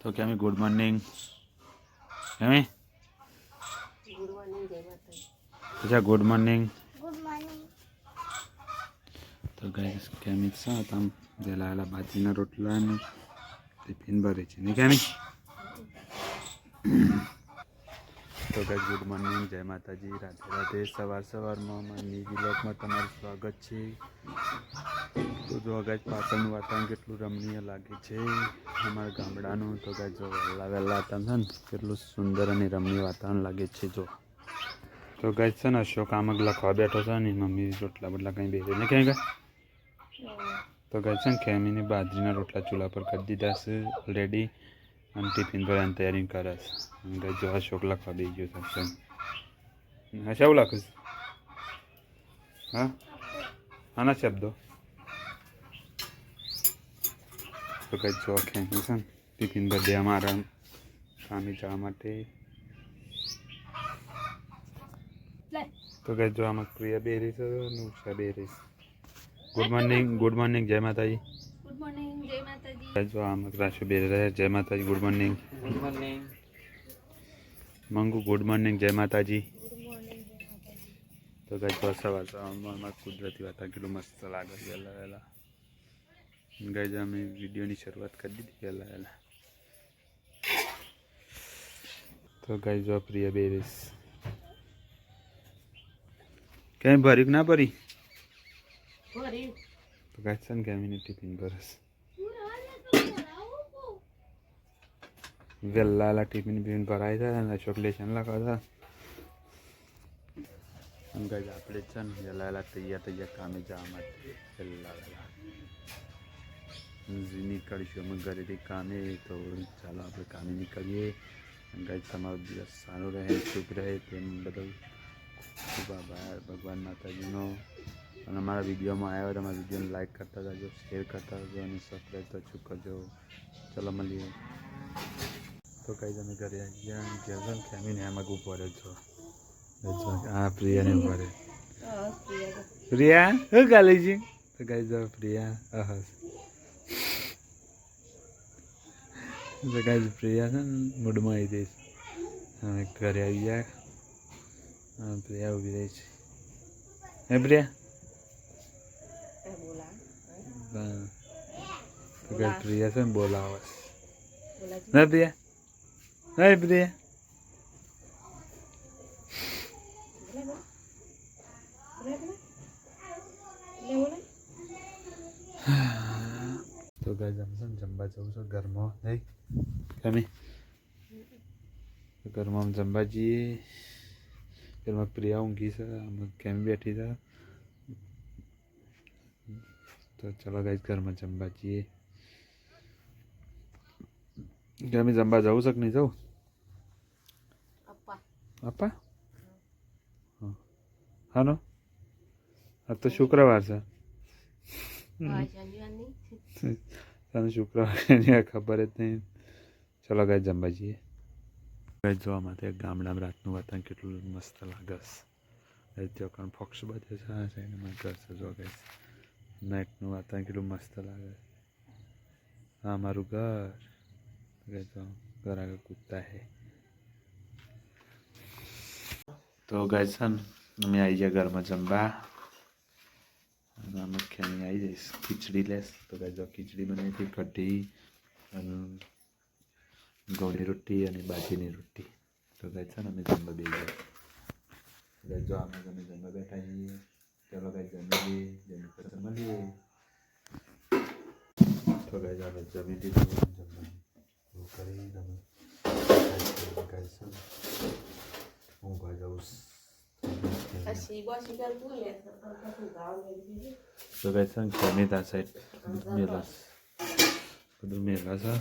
તો કેમી good morning કેમી ગુડ મોર્નિંગ જય માતાજી Pooja good morning good morning તો ગાઈસ કેમી છે તમ જલાલા બાજીના રોટલા ને ટિફિન ભરે છે ને કેમી તો ગાઈઝ ગુડ મોર્નિંગ. જય માતાજી. રાધે રાધે. સવાર સવારમાં માની બ્લોગમાં તમારું સ્વાગત છે. તો જો ગાઈઝ પાછળનું વાતાવરણ કેટલું રમણીય લાગે છે અમારા ગામડાનું. તો ગાઈઝ જો વહેલા વહેલા હતા છે ને કેટલું સુંદર અને રમણીય વાતાવરણ લાગે છે જો. તો ગાઈઝ છે ને અશોક આમક લખવા બેઠો છે ને મમ્મી રોટલા બોટલા કંઈ બેસે ને ક્યાંય ગાય તો ગાઈઝ છે ને ખેમીને બાજરીના રોટલા ચૂલા પર કરી દીધા છે ઓલરેડી ટિફિન ભરવાની તૈયારી કરે છે જો અશોક લખવા બેસી ગયો છે હા શું લખું હા આના શબ્દો તો કઈ જો ખેંચી છે ટિફિન દે અમારા કામે જવા માટે તો કઈ જો આમાં પ્રિયા બેરી છે અને Usha Beri good morning good morning જય માતાજી ગુડ મોર્નિંગ જય માતાજી જો આમાં રાશુ બેરી રહ્યા જય માતાજી ગુડ મોર્નિંગ ગુડ મોર્નિંગ મંગુ ગુડ મોર્નિંગ જય માતાજી તો કઈ જો સવાર કુદરતી વાત કેટલું મસ્ત લાગે છે. વહેલા વહેલા ગઈ અમે વિડીયોની શરૂઆત કરી દીધી. વહેલા વહેલા તો ગઈ જો પ્રિય બેરીસ ક્યાંય ભરી ના ભરી? ભરી તો કાંઈ છે ને કેમીની ટિફિન ભરસ વહેલા વહેલા ટિફિન બિફિન ભરાય છે અને અશોક લેશન લખાવતા અને ગઈ આપણે છે ને વહેલા વહેલા તૈયાર તૈયાર કામે જવા માટે વહેલા વહેલા નીકળીશું અમે ઘરેથી કામે તો ચાલો આપણે કામે નીકળીએ અને ગઈ તમારો દિવસ સારો રહે શુભ રહે તેમ બધું ખૂબ આભાર ભગવાન માતાજીનો અને અમારા વિડીયોમાં આવ્યા તો અમારા વિડીયોને લાઇક કરતા જજો શેર કરતા જજો અને સબસ્ક્રાઈબ તો ચૂક કરજો. ચલો મળીએ. તો કઈ તમે ઘરે આવી ગયા અને ઘેર છે ને ખેમીને એમાં રહ્યો છો હા પ્રિયાને ઊભો રહ્યો પ્રિયા શું ગાલે છે તો કઈ જાઓ, પ્રિયા. અહસ કઈ પ્રિયા છે ને, મૂડમાં આવી જઈશ. અમે ઘરે આવી ગયા. પ્રિયા ઊભી રહી છે. હે, પ્રિયા? હા. પ્રિયા છે ને બોલાવે. બોલા ના પ્રિયા? હા પ્રિયા? તો ગાય જમશો ને જમવા જવું છો ઘરમાં. નહીં કમી? ઘરમાં જમવા જઈએ. ઘરમાં પ્રિયા ઊંઘી છે. અમે કેમ બેઠી છે? તો ચલો ગાય ઘરમાં જમવા જઈએ. ગમે જમવા જવું શક નહીં જવું? અપ્પા હાનો? આ તો શુક્રવાર છે. તને શુક્રવારની ખબર જ નહીં. ચલો ગાય જમવા જઈએ. ગાય જોવા માટે ગામડામાં રાતનું વાતાવરણ કેટલું મસ્ત લાગે છે. ત્યાં કણ ફોક્સ બધે છે એને મને કરશે જો ગાય નાઇટનું વાતાવરણ કેટલું મસ્ત લાગે. આ મારું ઘર. તો ઘર આગળ કૂદતા હે. તો ગાય છે ને અમે આવી ગયા ઘરમાં જમવા. અને અમે ખેની આવી જઈશ. ખીચડી લેશ. તો ગાય ખીચડી બનાવી હતી, કઢી અને ગોળી રોટી અને બાજીની રોટી. તો ગાય છે ને અમે જમવા બે ગયા. જો અમે તમે જમવા બેઠા છીએ. ચાલો ગાય જમી લઈએ. મળીએ તો ગાય અમે જમી લીધું જમવાનું એવું કરી તમે ગાય છે ને હું ભાઈ તો ગાવ ગઈ તો ગાય છે ને કેમેરા સાઈડ મેલા બધું મેલા છે.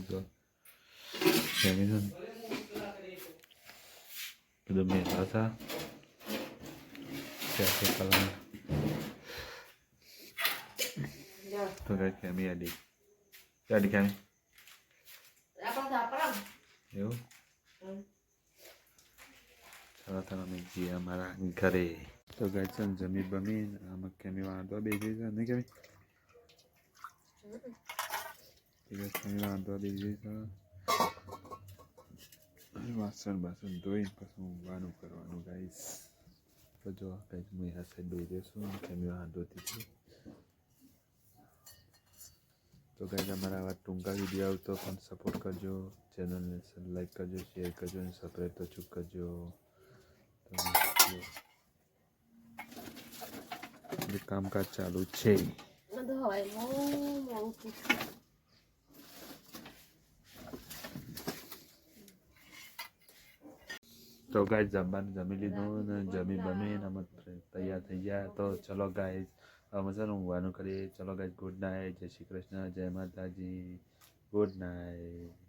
જો કેમેરા બધું મેલા છે ત્યાંથી કલર તો ગાય કેમી આડી આડી કેમી આપણા આપણા એવું ચાલો તમે અમે જઈએ અમારા ઘરે તો ગાય છે ને જમી બમી ને આમાં કેમી વાંધો બે ગઈ છે નહીં કેમી કેમી વાંધો બે ગઈ છે વાસણ બાસણ ધોઈને પછી ઊંઘવાનું કરવાનું ગાઈસ તો જો કંઈક હું આ સાઈડ દોઈ દેશું અને હા વાંધોતી છે તો કંઈક અમારા આવા ટૂંકા વીડિયો આવતો પણ સપોર્ટ કરજો ચેનલને લાઈક કરજો શેર કરજો અને સબસ્ક્રાઈબ તો ચૂક કરજો કામકાજ ચાલુ છે ગાઈસ જમવાનું જમી લીધું ને જમી બમી અમે તૈયાર થઈ ગયા. તો ચલો ગાઈસ અમે છે ને ઊંઘવાનું કરીએ. ચલો ગાઈસ ગુડ નાઇટ જય શ્રી કૃષ્ણ. જય માતાજી. Good night